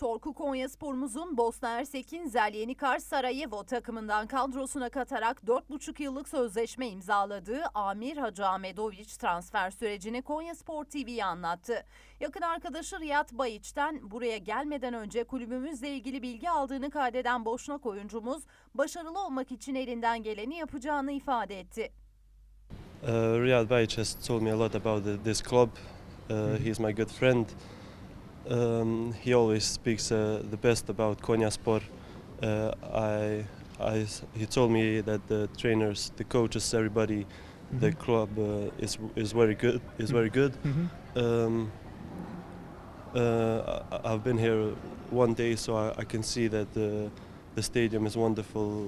Torku Konya sporumuzun Bosna Hersek'in Zelyenikar Sarajevo takımından kadrosuna katarak 4,5 yıllık sözleşme imzaladığı Amir Hacı Ahmedoviç transfer sürecini Konya Spor TV'ye anlattı. Yakın arkadaşı Riyad Bayiç'ten buraya gelmeden önce kulübümüzle ilgili bilgi aldığını kaydeden Boşnak oyuncumuz başarılı olmak için elinden geleni yapacağını ifade etti. Uh, Riyad Bayic has told me a lot about the, this club. Uh, He's my good friend. Um, he always speaks uh, the best about Konyaspor. Uh, I, I, he told me that the trainers, the coaches, everybody, the club uh, is is very good. Is very good. Um, uh, I- I've been here one day, so I, I can see that the the stadium is wonderful.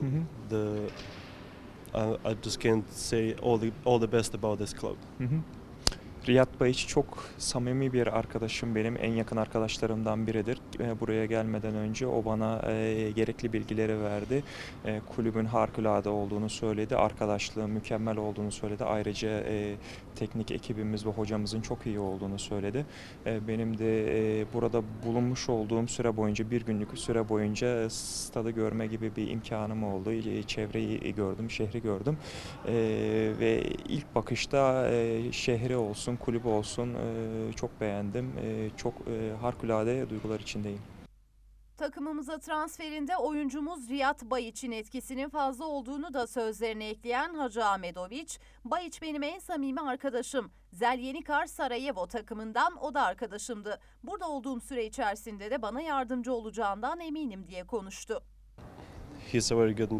The I, I just can't say all the all the best about this club. Riyad Bayiç çok samimi bir arkadaşım benim. En yakın arkadaşlarımdan biridir. E, Buraya gelmeden önce o bana e, gerekli bilgileri verdi. E, kulübün harikulade olduğunu söyledi. Arkadaşlığın mükemmel olduğunu söyledi. Ayrıca teknik ekibimiz ve hocamızın çok iyi olduğunu söyledi. Benim de burada bulunmuş olduğum süre boyunca, bir günlük süre boyunca stadı görme gibi bir imkanım oldu. Çevreyi gördüm, şehri gördüm. Ve ilk bakışta şehri olsun, kulübü olsun e, çok beğendim. E, çok e, harikulade duygular içindeyim. Takımımıza transferinde oyuncumuz Riyad Bayiç'in etkisinin fazla olduğunu da sözlerine ekleyen Hacı Ahmedoviç, Bayiç benim en samimi arkadaşım. Zelyenikar Sarajevo takımından o da arkadaşımdı. Burada olduğum süre içerisinde de bana yardımcı olacağından eminim diye konuştu. He's a very good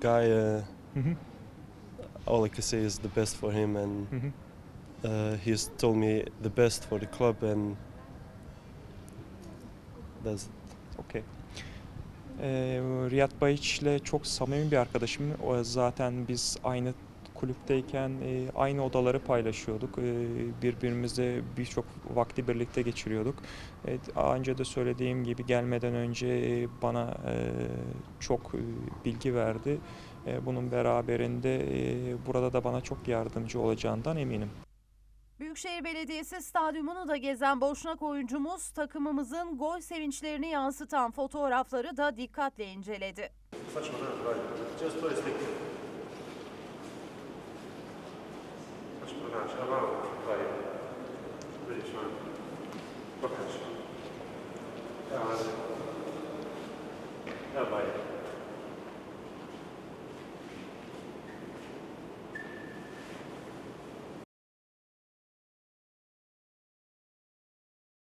guy. Uh, all I can say is the best for him, and uh, he's told me the best for the club, and that's Okey. Ee, Riyad Bayiç ile çok samimi bir arkadaşım. O zaten biz aynı kulüpteyken e, aynı odaları paylaşıyorduk. E, birbirimizle birçok vakti birlikte geçiriyorduk. Evet, önce de söylediğim gibi gelmeden önce e, bana e, çok e, bilgi verdi. E, bunun beraberinde e, burada da bana çok yardımcı olacağından eminim. Büyükşehir Belediyesi stadyumunu da gezen boşnak oyuncumuz takımımızın gol sevinçlerini yansıtan fotoğrafları da dikkatle inceledi. Just put a stick. Chodź prowadź, a mało tutaj. Byliś mam. Pokaż. Dawaj. Dawaj.